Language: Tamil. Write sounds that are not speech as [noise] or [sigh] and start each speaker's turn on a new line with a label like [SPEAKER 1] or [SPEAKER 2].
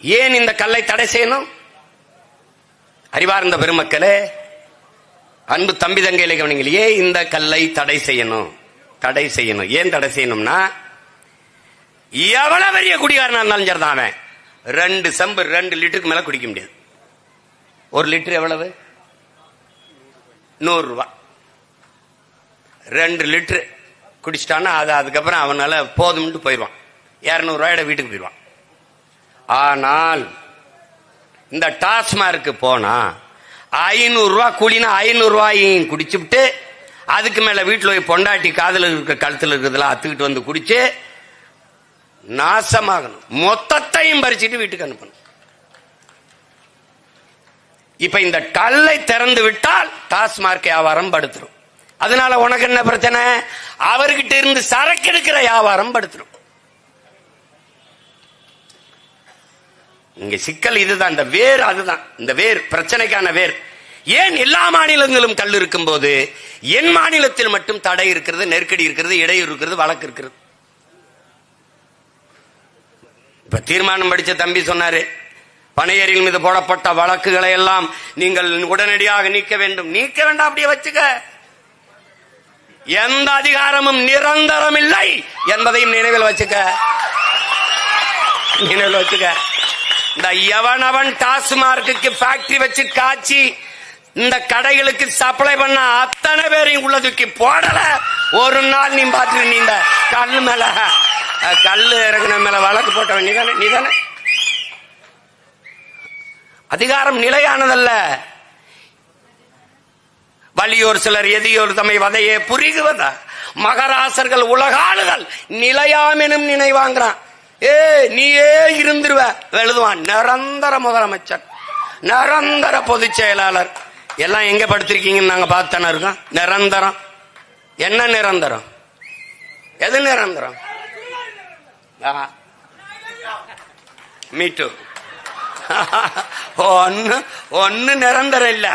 [SPEAKER 1] ஏன் இந்த கல்லை தடை செய்யணும்? அறிவார்ந்த பெருமக்களே அன்பு தம்பி தங்கையில கவனிங்கள் ஏன் இந்த கல்லை தடை செய்யணும். தடை செய்யணும். ஏன் தடை செய்யணும்னா எவ்வளவு பெரிய குடிகாரனா இருந்தாலும் சரிதான் அவன். ரெண்டு செம்பு ரெண்டு லிட்டருக்கு மேல குடிக்க முடியாது. ஒரு லிட்டர் எவ்வளவு? நூறு ரூபா. ரெண்டு லிட்டரு குடிச்சிட்டான்னா அது அதுக்கப்புறம் அவனால போதும்ட்டு போயிடுவான். இரநூறுவாயோட வீட்டுக்கு போயிடுவான். ஆனால் இந்த டாஸ்மார்க்கு போனா ஐநூறு ரூபாய் கூலினா ஐநூறு ரூபாயும் குடிச்சுட்டு அதுக்கு மேல வீட்டில் போய் பொண்டாட்டி காதில் இருக்க கழுத்தில் இருக்கிறதுல அத்துக்கிட்டு வந்து குடிச்சு நாசமாகணும். மொத்தத்தையும் பறிச்சுட்டு வீட்டுக்கு அனுப்பணும். இப்ப இந்த கல்லை திறந்து விட்டால் டாஸ்மார்க் வியாபாரம் படுத்துரும். அதனால உனக்கு என்ன பிரச்சனை? அவர்கிட்ட இருந்து சரக்கு எடுக்கிற வியாபாரம் படுத்துரும். இங்க சிக்கல் இதுதான் இந்த வேர் அதுதான். இந்த வேர் பிரச்சனைக்கான வேர். ஏன் எல்லா மாநிலங்களும் கல் இருக்கும் போது என் மாநிலத்தில் மட்டும் தடை இருக்கிறது நெருக்கடி இருக்கிறது இடையூறு இருக்கிறது வழக்கு இருக்கிறது? இப்ப தீர்மானம் படிச்ச தம்பி சொன்னாரு பனையரில் மீது போடப்பட்ட வழக்குகளை எல்லாம் நீங்கள் உடனடியாக நீக்க வேண்டும். நீக்க வேண்டாம் அப்படியே வச்சுக்க. எந்த அதிகாரமும் நிரந்தரம் இல்லை என்பதையும் நினைவில் வச்சுக்க. நினைவில் வச்சுக்க. இந்த எவனவன் டாஸ்மார்க்கு ஃபேக்டரி வச்சு காய்ச்சி இந்த கடைகளுக்கு சப்ளை பண்ண அத்தனை பேரையும் உள்ள தூக்கி போடல. ஒரு நாள் நீ பார்த்து நீ இந்த கல் மேல கல் இறங்கின மேல வழக்கு போட்டவன் நீதானே நீதானே அதிகாரம் நிலையானதல்ல. வலியோர் சிலர் எதியோர் தம்மை வதையே புரிகுவதா? மகராசர்கள் உலகாளுகள் நிலையாமெனும் நினைவாங்கிறான். ஏ நீயே இருந்துருவ. எழுதுவான் நிரந்தர முதலமைச்சர். நிரந்தர பொதுச் செயலாளர். எல்லாம் எங்க படுத்திருக்கீங்கன்னு நாங்க பார்த்தானே இருக்கோம். நிரந்தரம். என்ன நிரந்தரம்? எது நிரந்தரம்? மீட்டு. [laughs] ஒன்னு ஒன்னு நிரந்தரம் இல்லை.